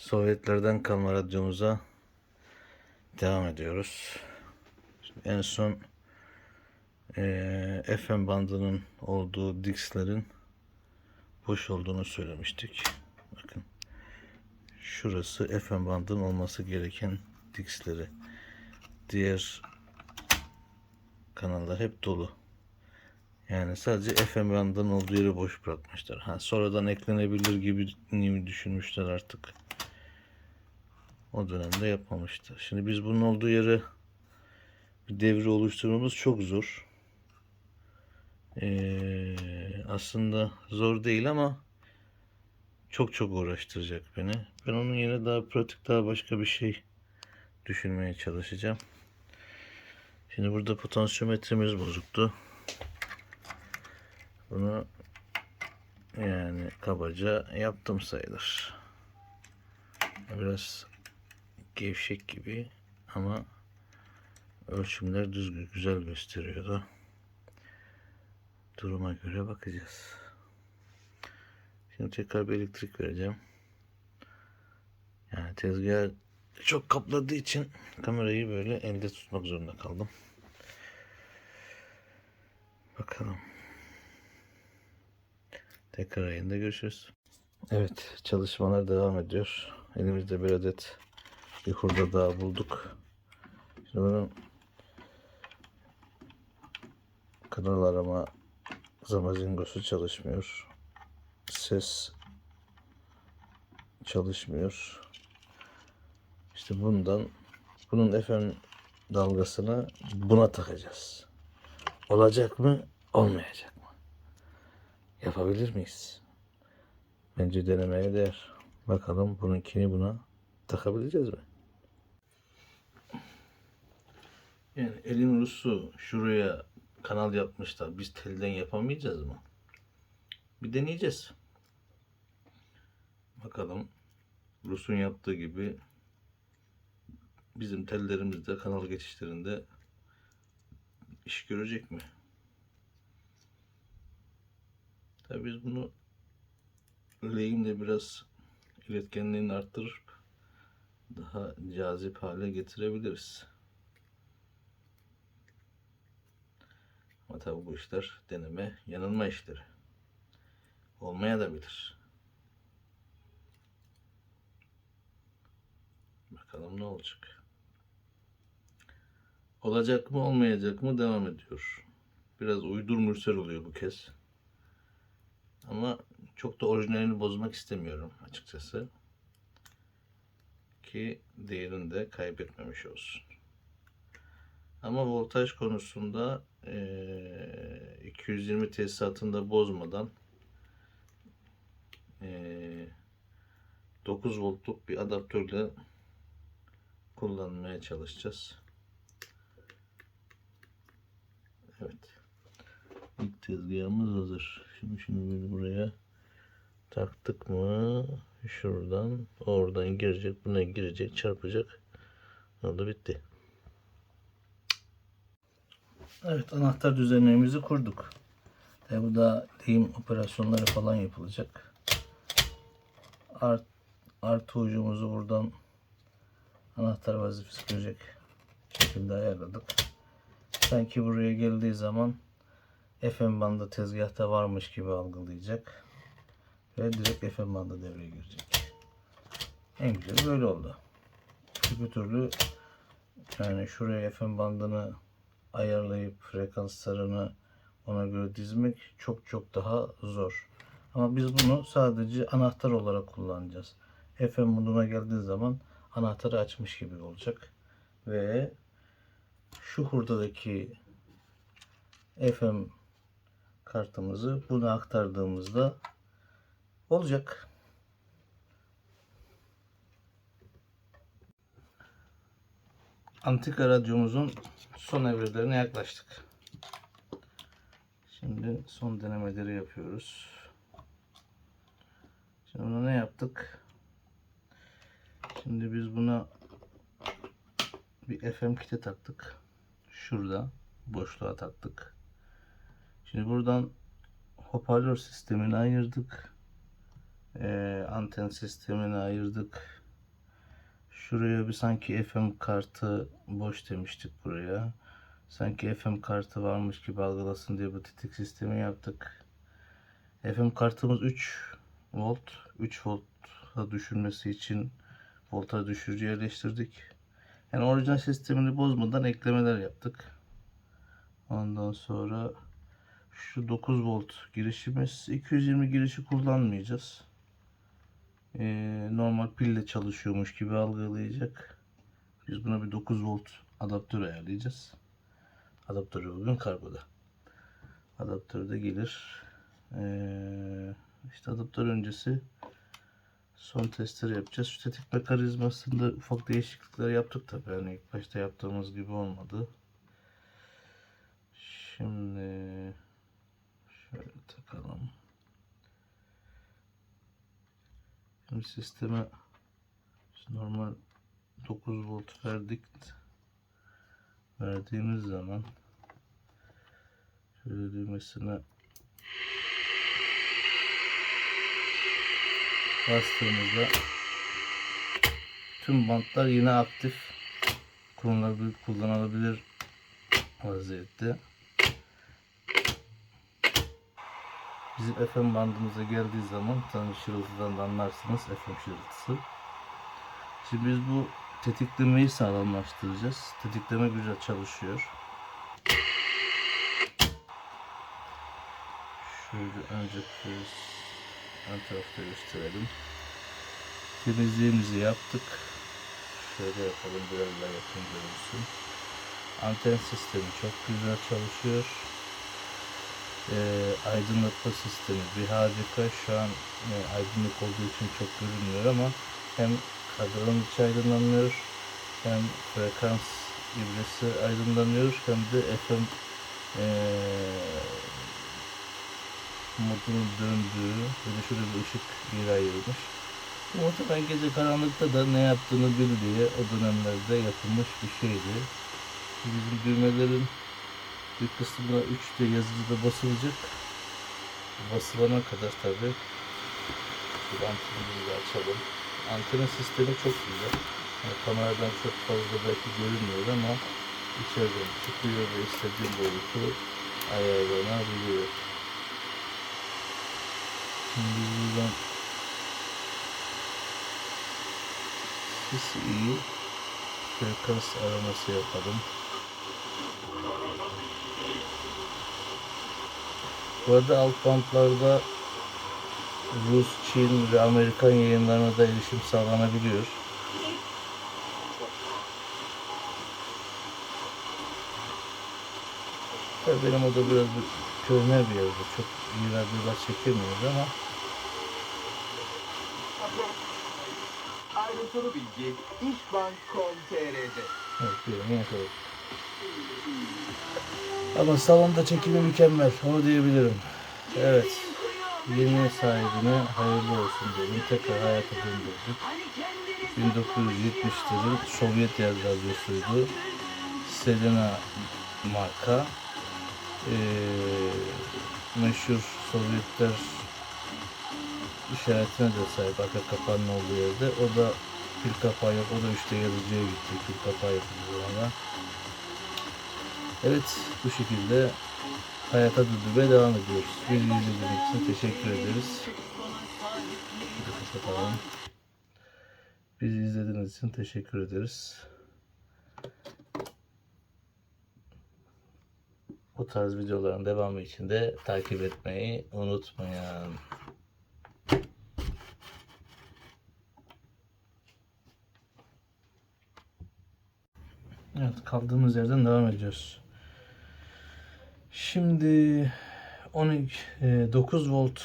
Sovyetlerden kalma radyomuza devam ediyoruz. Şimdi en son eee FM bandının olduğu Dix'lerin boş olduğunu söylemiştik. Bakın şurası FM bandının olması gereken Dix'leri. Diğer kanallar hep dolu. Yani sadece FM bandının olduğu yeri boş bırakmışlar. Ha, sonradan eklenebilir gibi düşünmüşler artık. O dönemde yapmamışlar. Şimdi biz bunun olduğu yere bir devre oluşturmamız çok zor. Ee, aslında zor değil ama çok çok uğraştıracak beni. Ben onun yerine daha pratik, daha başka bir şey düşünmeye çalışacağım. Şimdi burada potansiyometremiz bozuktu. Bunu yani kabaca yaptım sayılır. Biraz gevşek gibi ama ölçümler düzgün güzel gösteriyordu. Duruma göre bakacağız. Şimdi tekrar bir elektrik vereceğim. Yani tezgah çok kapladığı için kamerayı böyle elde tutmak zorunda kaldım. Bakalım. Tekrar yayında görüşürüz. Evet çalışmalar devam ediyor. Elimizde bir adet bir hurda daha bulduk. Şimdi bunun kanal arama zamazingosu çalışmıyor. Ses çalışmıyor. İşte bundan bunun FM dalgasını buna takacağız. Olacak mı? Olmayacak mı? Yapabilir miyiz? Bence denemeye değer. Bakalım bununkini buna takabileceğiz mi? Yani elin Rus'u şuraya kanal yapmışlar. Biz telden yapamayacağız mı? Bir deneyeceğiz. Bakalım Rus'un yaptığı gibi bizim tellerimizde kanal geçişlerinde iş görecek mi? Tabii biz bunu lehimle biraz iletkenliğini arttırıp daha cazip hale getirebiliriz. Ama tabii bu işler deneme, yanılma işleri. Olmaya da bilir. Bakalım ne olacak. Olacak mı olmayacak mı devam ediyor. Biraz uydur mürsel oluyor bu kez. Ama çok da orijinalini bozmak istemiyorum açıkçası. Ki değerini de kaybetmemiş olsun. Ama voltaj konusunda eee, 220 tesisatında bozmadan eee, 9 voltluk bir adaptörle kullanmaya çalışacağız. Evet. İlk tezgahımız hazır. Şimdi böyle buraya taktık mı şuradan oradan girecek buna girecek çarpacak. Oldu bitti. Evet anahtar düzenlememizi kurduk. Tabi bu da lehim operasyonları falan yapılacak. Art, artı ucumuzu buradan anahtar vazifesi görecek şekilde ayarladık. Sanki buraya geldiği zaman FM bandı tezgahta varmış gibi algılayacak. Ve direkt FM bandı devreye girecek. En güzeli böyle oldu. Öbür türlü yani şuraya FM bandını ayarlayıp frekanslarını ona göre dizmek çok çok daha zor. Ama biz bunu sadece anahtar olarak kullanacağız. FM moduna geldiği zaman anahtarı açmış gibi olacak. Ve şu hurdadaki FM kartımızı buna aktardığımızda olacak. Antika radyomuzun son evrelerine yaklaştık. Şimdi son denemeleri yapıyoruz. Şimdi buna ne yaptık? Şimdi biz buna bir FM kiti taktık. Şurada boşluğa taktık. Şimdi buradan hoparlör sistemini ayırdık. Ee, anten sistemini ayırdık. Şuraya bir sanki FM kartı boş demiştik buraya. Sanki FM kartı varmış gibi algılasın diye bu tetik sistemi yaptık. FM kartımız 3 volt. 3 volta düşürmesi için volta düşürücü yerleştirdik. Yani orijinal sistemini bozmadan eklemeler yaptık. Ondan sonra şu 9 volt girişimiz 220 girişi kullanmayacağız. Ee, normal pille çalışıyormuş gibi algılayacak. Biz buna bir 9 volt adaptör ayarlayacağız. Adaptörü bugün kargoda. Adaptör de gelir. Ee, işte adaptör öncesi son testleri yapacağız. Şu tetik mekanizmasında ufak değişiklikler yaptık tabii. Yani ilk başta yaptığımız gibi olmadı. Şimdi şöyle takalım. Şimdi sisteme normal 9 volt verdik. Verdiğimiz zaman şöyle düğmesine bastığımızda tüm bantlar yine aktif kullanılabilir, kullanılabilir vaziyette. Bizim FM bandımıza geldiği zaman tabii şırıltıdan da anlarsınız FM şırıltısı. Şimdi biz bu tetiklemeyi sağlamlaştıracağız. Tetikleme güzel çalışıyor. Şöyle önce biz ön tarafta gösterelim. Temizliğimizi yaptık. Şöyle yapalım biraz daha yakın görünsün. Anten sistemi çok güzel çalışıyor. Ee, aydınlatma sistemi bir harika. Şu an e, aydınlık olduğu için çok görünmüyor ama hem kadranın içi aydınlanıyor hem frekans ibresi aydınlanıyor hem de FM e, modunun döndüğü böyle şöyle bir ışık yeri ayırmış. Muhtemelen gece karanlıkta da ne yaptığını bil diye o dönemlerde yapılmış bir şeydi. Bizim düğmelerin bir kısmına 3'te yazıcıda basılacak. Basılana kadar tabi bir antenimizi de açalım. Antenin sistemi çok güzel. Yani kameradan çok fazla belki görünmüyor ama içeriden çıkıyor ve istediğim boyutu ayarlanabiliyor. Şimdi buradan sesi iyi frekans araması yapalım. Bu arada alt bantlarda Rus, Çin ve Amerikan yayınlarına da erişim sağlanabiliyor. Tabii benim o da biraz bir körüne bir yerde. Çok iyi radyolar çekemiyoruz ama Ayrıntılı bilgi işbank.com.tr'de. evet birini yakaladık. Ama salonda çekimi mükemmel. Onu diyebilirim. Evet. Yeni sahibine hayırlı olsun dedim. Tekrar hayata döndürdük. 1970'lerin Sovyet yer radyosuydu. Selena marka. Ee, meşhur Sovyetler işaretine de sahip arka kapağının olduğu yerde. O da pil kapağı yok. O da üçte yazıcıya gitti. Pil kapağı yapıldı ona. Evet bu şekilde hayata durdurmaya devam ediyoruz. Bizi izlediğiniz için teşekkür ederiz. Kapatalım. Bizi izlediğiniz için teşekkür ederiz. Bu tarz videoların devamı için de takip etmeyi unutmayın. Evet kaldığımız yerden devam ediyoruz. Şimdi 12 e, 9 volt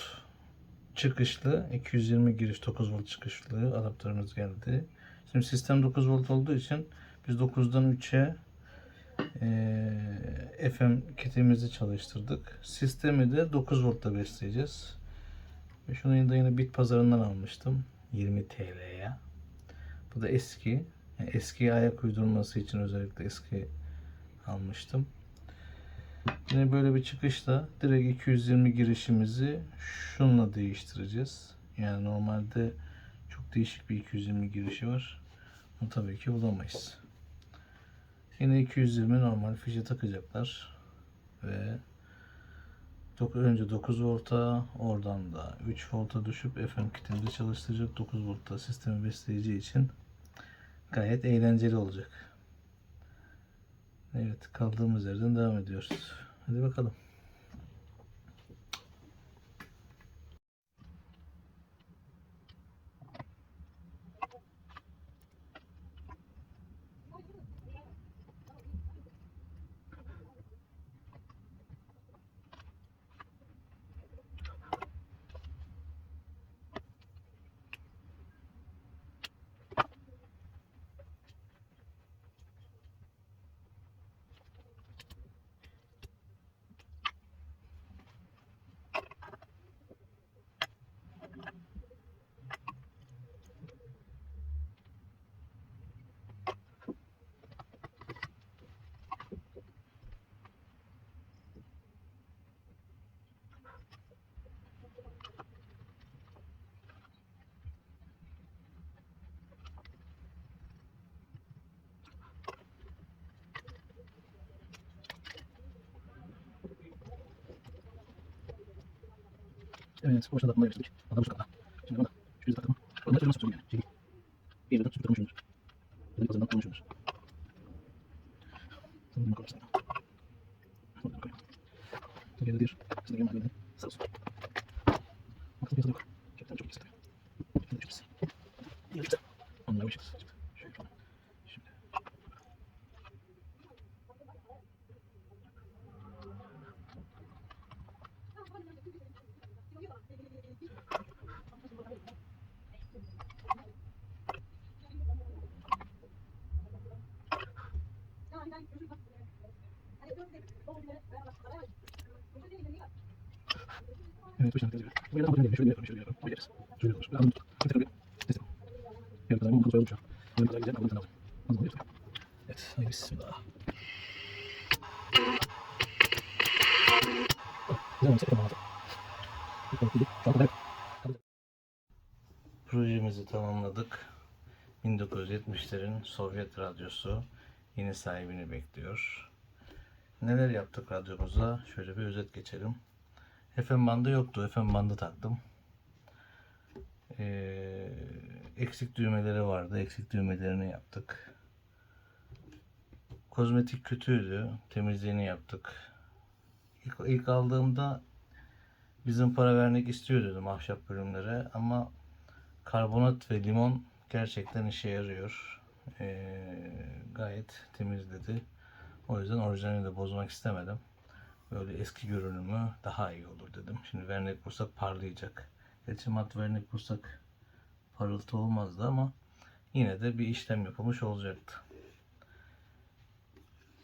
çıkışlı 220 giriş 9 volt çıkışlı adaptörümüz geldi. Şimdi sistem 9 volt olduğu için biz 9'dan 3'e e, FM kitimizi çalıştırdık. Sistemi de 9 voltla besleyeceğiz. Ve şunu da yine bit pazarından almıştım. 20 TL'ye. Bu da eski. Yani eskiye ayak uydurması için özellikle eski almıştım. Yine böyle bir çıkışla direkt 220 girişimizi şunla değiştireceğiz. Yani normalde çok değişik bir 220 girişi var. Bunu tabii ki bulamayız. Yine 220 normal fişe takacaklar. Ve önce 9 volta oradan da 3 volta düşüp FM kitinde çalıştıracak 9 voltta sistemi besleyeceği için gayet eğlenceli olacak. Evet kaldığımız yerden devam ediyoruz. Hadi bakalım. Evet, boşuna takmaya başladık. Adam boşuna takma. Şimdi bana şu yüzü takalım. Onları nasıl tutacağım yani? Şey değil. Bir yerden süpür takılmışımdır. Dedim azından takılmışımdır. Sanırım bakar mısın? Oradan koyalım. Tabii yerde bir. Sizin gelmez böyle. Sağ olsun. Baksana piyasada yok. Çok. Çoktan çok istedim. İyi çıktı. Onunla bir şey çıktı. Şöyle şöyle. Şimdi. Evet, bu işlem yazıyor. Şöyle şöyle yapalım. Şöyle. Projemizi tamamladık. 1970'lerin Sovyet radyosu yeni sahibini bekliyor. Neler yaptık radyomuza? Şöyle bir özet geçelim. FM bandı yoktu. FM bandı taktım. Ee, eksik düğmeleri vardı. Eksik düğmelerini yaptık. Kozmetik kötüydü. Temizliğini yaptık. İlk, ilk aldığımda bizim para vermek istiyor dedim ahşap bölümlere ama karbonat ve limon gerçekten işe yarıyor. Ee, gayet temizledi. O yüzden orijinalini de bozmak istemedim. Böyle eski görünümü daha iyi olur dedim. Şimdi vernik vursak parlayacak. Gerçi mat vernik vursak parıltı olmazdı ama yine de bir işlem yapılmış olacaktı.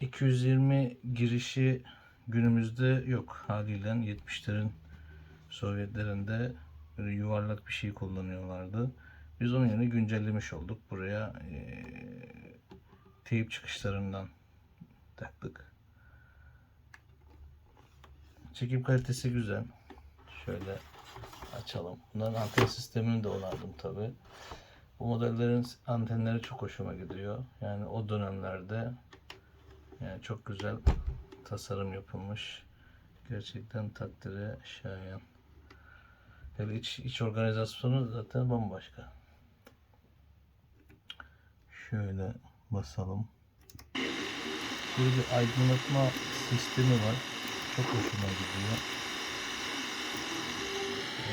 220 girişi günümüzde yok. Haliyle 70'lerin Sovyetlerinde böyle yuvarlak bir şey kullanıyorlardı. Biz onun yerine güncellemiş olduk. Buraya eee teyip çıkışlarından taktık. Çekim kalitesi güzel. Şöyle açalım. Bunların anten sistemini de onardım tabi. Bu modellerin antenleri çok hoşuma gidiyor. Yani o dönemlerde yani çok güzel tasarım yapılmış. Gerçekten takdire şayan. Hele iç, iç organizasyonu zaten bambaşka. Şöyle basalım. Böyle bir aydınlatma sistemi var. Çok hoşuma gidiyor.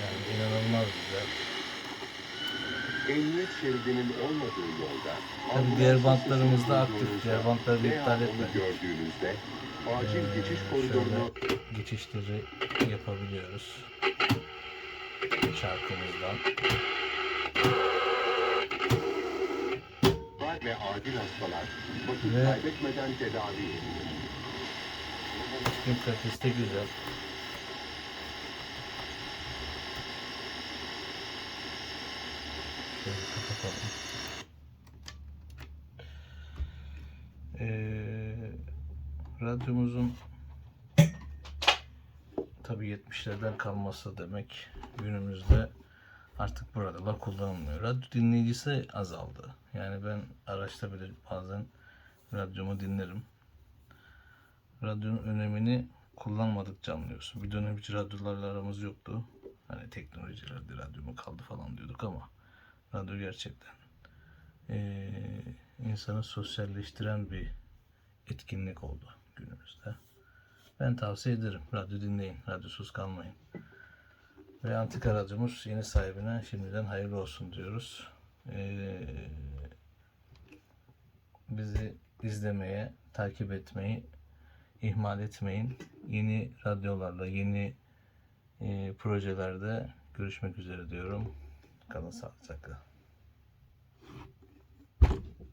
Yani inanılmaz güzel. Emniyet şeridinin olmadığı yolda Tabii diğer bantlarımız da aktif. Diğer bantları iptal etmedik. gördüğünüzde acil Ee, geçiş koridorunu geçişleri yapabiliyoruz. Çarkımızdan. ve acil hastalar vakit kaybetmeden tedavi edilir. Çekim kalitesi de güzel. Ee, radyomuzun tabi 70'lerden kalması demek günümüzde artık burada da kullanılmıyor. Radyo dinleyicisi azaldı. Yani ben araçta bile bazen radyomu dinlerim. Radyonun önemini kullanmadıkça anlıyorsun. Bir dönem hiç radyolarla aramız yoktu. Hani teknolojilerde radyo mu kaldı falan diyorduk ama radyo gerçekten eee insanı sosyalleştiren bir etkinlik oldu günümüzde. Ben tavsiye ederim. Radyo dinleyin. Radyosuz kalmayın. Ve antika radyomuz yeni sahibine şimdiden hayırlı olsun diyoruz. Ee, bizi izlemeye, takip etmeyi ihmal etmeyin. Yeni radyolarla, yeni e, projelerde görüşmek üzere diyorum. Kalın sağlıcakla.